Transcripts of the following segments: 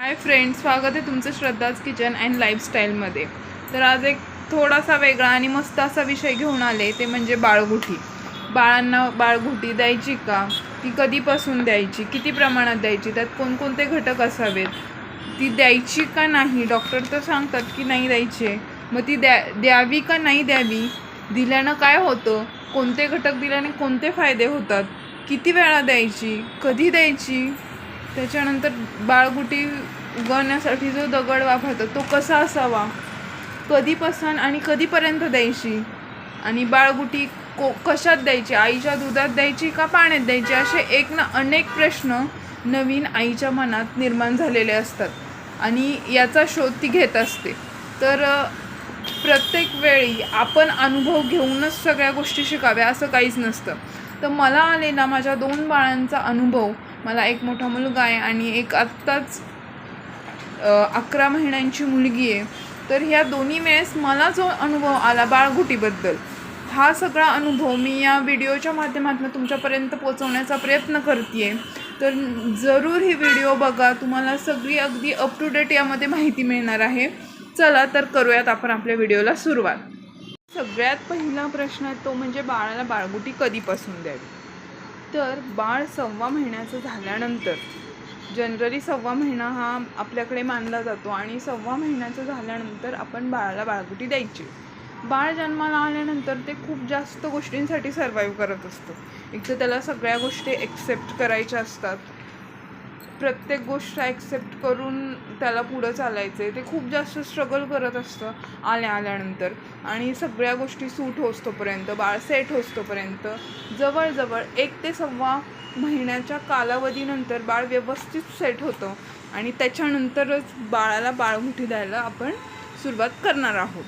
Hi friends स्वागत आहे तुमचं श्रद्धाज किचन अँड लाईफस्टाईलमध्ये. तर आज एक थोडासा वेगळा आणि मस्त असा विषय घेऊन आले ते म्हणजे बाळगुठी. बाळांना बाळगुठी द्यायची का? ती कधीपासून द्यायची? किती प्रमाणात द्यायची? त्यात कोणकोणते घटक असावेत? ती द्यायची का नाही? डॉक्टर तर सांगतात की नाही द्यायची मग ती द्या द्यावी का नाही द्यावी? दिल्यानं काय होतं? कोणते घटक दिल्याने कोणते फायदे होतात? किती वेळा द्यायची? कधी द्यायची? त्याच्यानंतर बाळगुटी उगवण्यासाठी जो दगड वापरतात तो कसा असावा? कधीपासून आणि कधीपर्यंत द्यायची? आणि बाळगुटी को कशात द्यायची? आईच्या दुधात द्यायची का पाण्यात द्यायची? असे एक ना अनेक प्रश्न नवीन आईच्या मनात निर्माण झालेले असतात आणि याचा शोध ती घेत असते. तर प्रत्येक वेळी आपण अनुभव घेऊनच सगळ्या गोष्टी शिकाव्या असं काहीच नसतं. तर मला आलेला माझ्या दोन बाळांचा अनुभव मला एक मोठा मुलगा आहे आणि एक आत्ताच अकरा महिन्यांची मुलगी आहे. तर ह्या दोन्ही वेळेस मला जो अनुभव आला बाळगुटीबद्दल हा सगळा अनुभव मी या व्हिडिओच्या माध्यमातून तुमच्यापर्यंत पोचवण्याचा प्रयत्न करते तर जरूर ही व्हिडिओ बघा. तुम्हाला सगळी अगदी अप टू डेट यामध्ये माहिती मिळणार आहे. चला तर करूयात आपण आपल्या व्हिडिओला सुरुवात. सगळ्यात पहिला प्रश्न आहे तो म्हणजे बाळाला बाळगुटी कधीपासून द्यावी? तर बाळ सव्वा महिन्याचं झाल्यानंतर जनरली सव्वा महिना हा आपल्याकडे मानला जातो आणि सव्वा महिन्याचं झाल्यानंतर आपण बाळाला बाळगुटी द्यायची. बाळ जन्माला आल्यानंतर ते खूप जास्त गोष्टींसाठी सर्वाईव्ह करत असतं. एक तर त्याला सगळ्या गोष्टी एक्सेप्ट करायच्या असतात. प्रत्येक गोष्ट ॲक्सेप्ट करून त्याला पुढं चालायचं आहे ते खूप जास्त स्ट्रगल करत असतं आल्या आल्यानंतर. आणि सगळ्या गोष्टी सूट होस्तोपर्यंत बाळ सेट होस्तोपर्यंत जवळजवळ एक ते सव्वा महिन्याच्या कालावधीनंतर बाळ व्यवस्थित सेट होतं. आणि त्याच्यानंतरच बाळाला बाळमुठी द्यायला आपण सुरुवात करणार आहोत.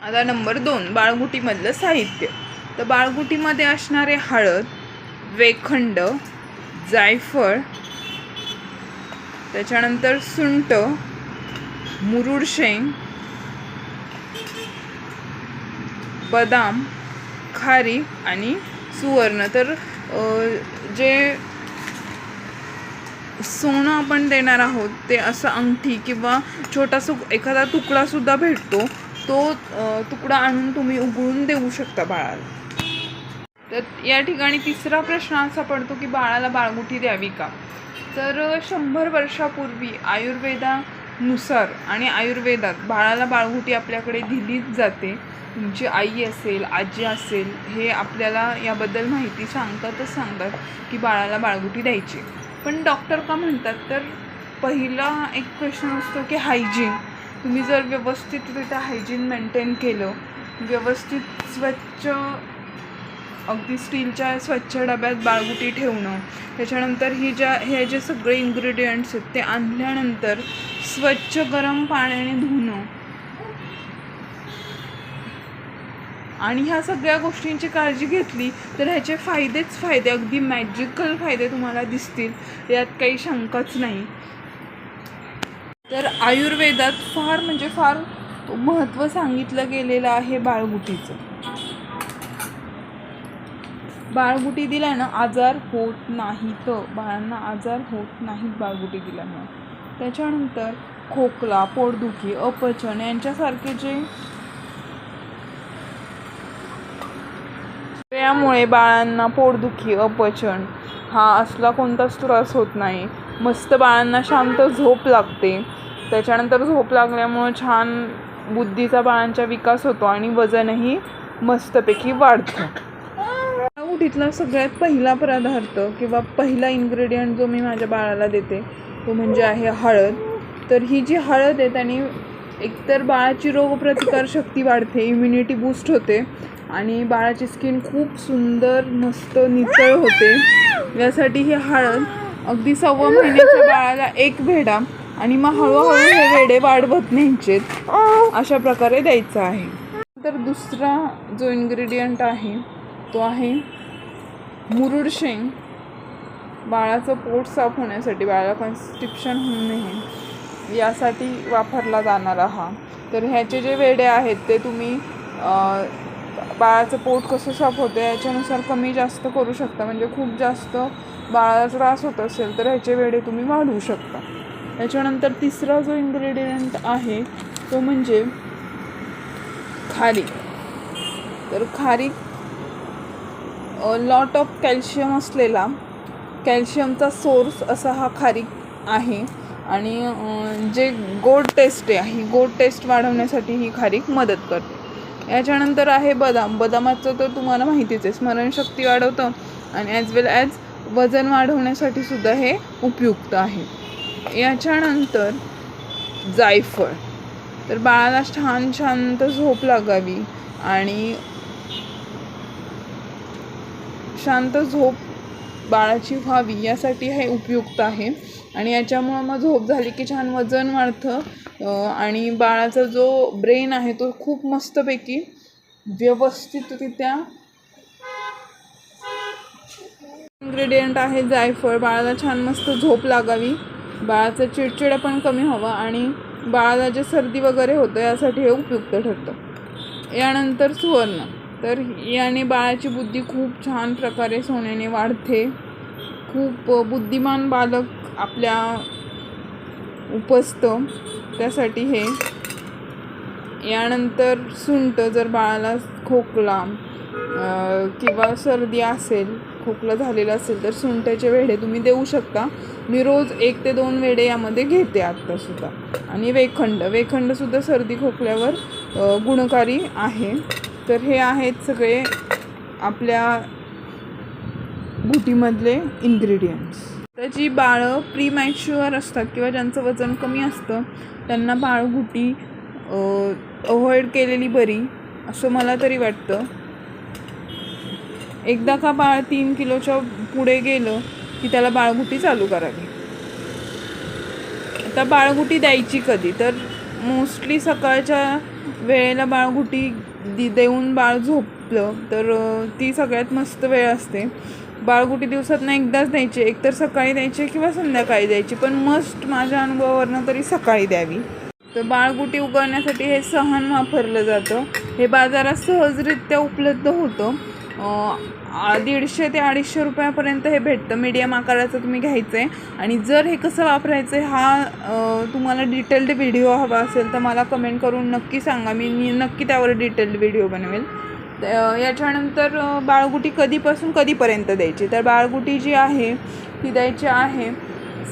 आता नंबर दोन बाळगुटीमधलं साहित्य. तर बाळगुटीमध्ये असणारे हळद वेखंड जायफळ त्याच्यानंतर सुंट मुरुड शेंग बदाम खारी आणि सुवर्ण. तर जे सोनं आपण देणार आहोत ते असं अंगठी किंवा छोटासा एखादा तुकडासुद्धा भेटतो. तो तुकडा आणून तुम्ही उघडून देऊ शकता बाळाला. तर या ठिकाणी तिसरा प्रश्न असा पडतो की बाळाला बाळगुठी द्यावी का? तर शंभर वर्षापूर्वी आयुर्वेदानुसार आणि आयुर्वेदात बाळाला बाळगुटी आपल्याकडे दिलीच जाते. तुमची आई असेल आजी असेल हे आपल्याला याबद्दल माहिती सांगतातच सांगतात की बाळाला बाळगुटी द्यायची. पण डॉक्टर का म्हणतात? तर पहिला एक प्रश्न असतो की हायजीन. तुम्ही जर व्यवस्थितरित्या हायजीन मेंटेन केलं व्यवस्थित स्वच्छ अगदी स्टीलच्या स्वच्छ डब्यात बाळगुटी ठेवणं. त्याच्यानंतर ही ज्या हे जे सगळे इन्ग्रेडियंट्स आहेत ते आणल्यानंतर स्वच्छ गरम पाण्याने धुणं. आणि ह्या सगळ्या गोष्टींची काळजी घेतली तर ह्याचे फायदेच फायदे अगदी मॅजिकल फायदे तुम्हाला दिसतील. यात काही शंकाच नाही. तर आयुर्वेदात फार म्हणजे फार महत्त्व सांगितलं गेलेलं आहे बाळगुटीचं. बाळगुटी दिल्यानं आजार होत नाहीत. बाळांना आजार होत नाहीत बाळगुटी दिल्यानं त्याच्यानंतर खोकला पोटदुखी अपचन यांच्यासारखे जे यामुळे बाळांना पोटदुखी अपचन हा असला कोणताच त्रास होत नाही. मस्त बाळांना शांत झोप लागते. त्याच्यानंतर झोप लागल्यामुळं छान बुद्धीचा बाळांचा विकास होतो आणि वजनही मस्तपैकी वाढतं. तिथला सगळ्यात पहिला पदार्थ किंवा पहिला इन्ग्रेडियंट जो मी माझ्या बाळाला देते तो म्हणजे आहे हळद. तर ही जी हळद आहे त्याने एकतर बाळाची रोगप्रतिकार शक्ती वाढते इम्युनिटी बूस्ट होते आणि बाळाची स्किन खूप सुंदर मस्त नितळ होते. यासाठी ही हळद अगदी सव्वा महिन्याच्या बाळाला एक भेडा आणि मग हळूहळू हे वेडे वाढवत न्यायचेत अशा प्रकारे द्यायचं आहे. तर दुसरा जो इन्ग्रेडियंट आहे तो आहे मुरुड शेंग बाळाचं पोट साफ होण्यासाठी बाळाला कॉन्स्टिप्शन होऊ नये यासाठी वापरला जाणारा हा. तर ह्याचे जे वेडे आहेत ते तुम्ही बाळाचं पोट कसं साफ होतं याच्यानुसार कमी जास्त करू शकता. म्हणजे खूप जास्त बाळाला त्रास होत असेल तर ह्याचे वेडे तुम्ही वाढवू शकता. त्याच्यानंतर तिसरा जो इन्ग्रेडियंट आहे तो म्हणजे खारीक तर खारीक लॉट ऑफ कॅल्शियम असलेला कॅल्शियमचा सोर्स असा हा खारीक आहे. आणि जे गोड टेस्ट आहे ही गोड टेस्ट वाढवण्यासाठी ही खारीक मदत करते. याच्यानंतर आहे बदाम. बदामाचं तर तुम्हाला माहितीच आहे स्मरणशक्ती वाढवतं आणि ॲज वेल ॲज वजन वाढवण्यासाठी सुद्धा हे उपयुक्त आहे. याच्यानंतर जायफळ. तर बाळाला छान शांत झोप लागावी आणि शांत झोप बाळाची व्हावी यासाठी हे उपयुक्त आहे. आणि याच्यामुळं मग झोप झाली की छान वजन वाढतं. आणि बाळाचा जो ब्रेन आहे तो खूप मस्तपैकी व्यवस्थितरित्या इन्ग्रेडियंट आहे जायफळ. बाळाला छान मस्त झोप लागावी. बाळाचं चिडचिड पण कमी हवा आणि बाळाला जे सर्दी वगैरे होतं यासाठी हे उपयुक्त ठरतं. यानंतर सुवर्ण. तर याने बाळाची बुद्धी खूप छान प्रकारे सोन्याने वाढते. खूप बुद्धिमान बालक आपल्या उपसतं. त्यासाठी हे. यानंतर सुंट जर बाळाला खोकला किंवा सर्दी असेल खोकला झालेला असेल तर सुंठाचे वेढे तुम्ही देऊ शकता. मी रोज एक ते दोन वेढे यामध्ये घेते आत्तासुद्धा. आणि वेखंड वेखंडसुद्धा सर्दी खोकल्यावर गुणकारी आहे. तर हे आहेत सगळे आपल्या गुटीमधले इन्ग्रेडियंट्स तर जी बाळं प्री मॅच्युअर असतात किंवा ज्यांचं वजन कमी असतं त्यांना बाळगुटी अवॉइड केलेली बरी असं मला तरी वाटतं. एकदा का बाळ तीन किलोच्या पुढे गेलं की त्याला बाळगुटी चालू करावी. आता बाळगुटी द्यायची कधी? तर मोस्टली सकाळच्या वेळेला बाळगुटी दि देऊन बाळ झोपलं तर ती सगळ्यात मस्त वेळ असते. बाळगुटी दिवसातनं एकदाच द्यायची. एकतर सकाळी द्यायची किंवा संध्याकाळी द्यायची पण मस्ट माझ्या अनुभवावरनं तरी सकाळी द्यावी. तर बाळगुटी उगवण्यासाठी हे सहन वापरलं जातं. हे बाजारात सहजरित्या उपलब्ध होतं. दीडशे ते अडीचशे रुपयापर्यंत हे भेटतं. मीडियम आकाराचं तुम्ही घ्यायचं आहे आणि जर हे कसं वापरायचं आहे हा तुम्हाला डिटेल्ड व्हिडिओ हवा असेल तर मला कमेंट करून नक्की सांगा. मी नक्की त्यावर डिटेल्ड व्हिडिओ बनवेल. याच्यानंतर बाळगुटी कधीपासून कधीपर्यंत द्यायची? तर बाळगुटी जी आहे ती द्यायची आहे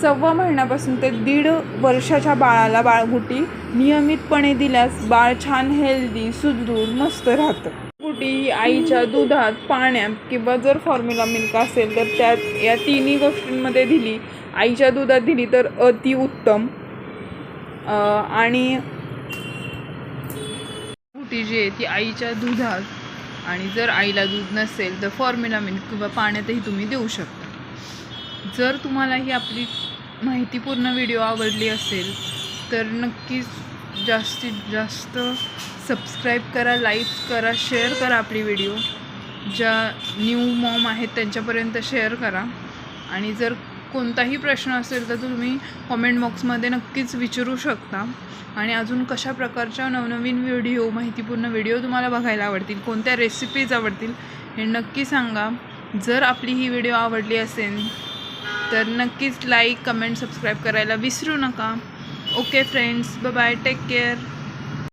सव्वा महिन्यापासून ते दीड वर्षाच्या बाळाला बाळगुटी नियमितपणे दिल्यास बाळ छान हेल्दी सुदृढ मस्त राहतं. पुटी आईच्या दुधात पाण्यात किंवा जर फॉर्म्युला मिल्क असेल तर त्यात या तिन्ही गोष्टींमध्ये दिली. आईच्या दुधात दिली तर अतिउत्तम आणि पुटी जी आहे ती आईच्या दुधात आणि जर आईला दूध नसेल तर फॉर्म्युला मिल्क किंवा पाण्यातही तुम्ही देऊ शकता. जर तुम्हाला ही आपली माहितीपूर्ण व्हिडिओ आवडली असेल तर नक्कीच जास्तीत जास्त सबस्क्राईब करा लाईक करा शेअर करा आपली व्हिडिओ ज्या न्यू मॉम आहेत त्यांच्यापर्यंत शेअर करा. आणि जर कोणताही प्रश्न असेल तर तुम्ही कॉमेंट बॉक्समध्ये नक्कीच विचारू शकता. आणि अजून कशा प्रकारच्या नवनवीन व्हिडिओ माहितीपूर्ण व्हिडिओ तुम्हाला बघायला आवडतील कोणत्या रेसिपीज आवडतील हे नक्की सांगा. जर आपली ही व्हिडिओ आवडली असेल तर नक्कीच लाईक कमेंट सबस्क्राईब करायला विसरू नका. okay friends. Bye bye take care.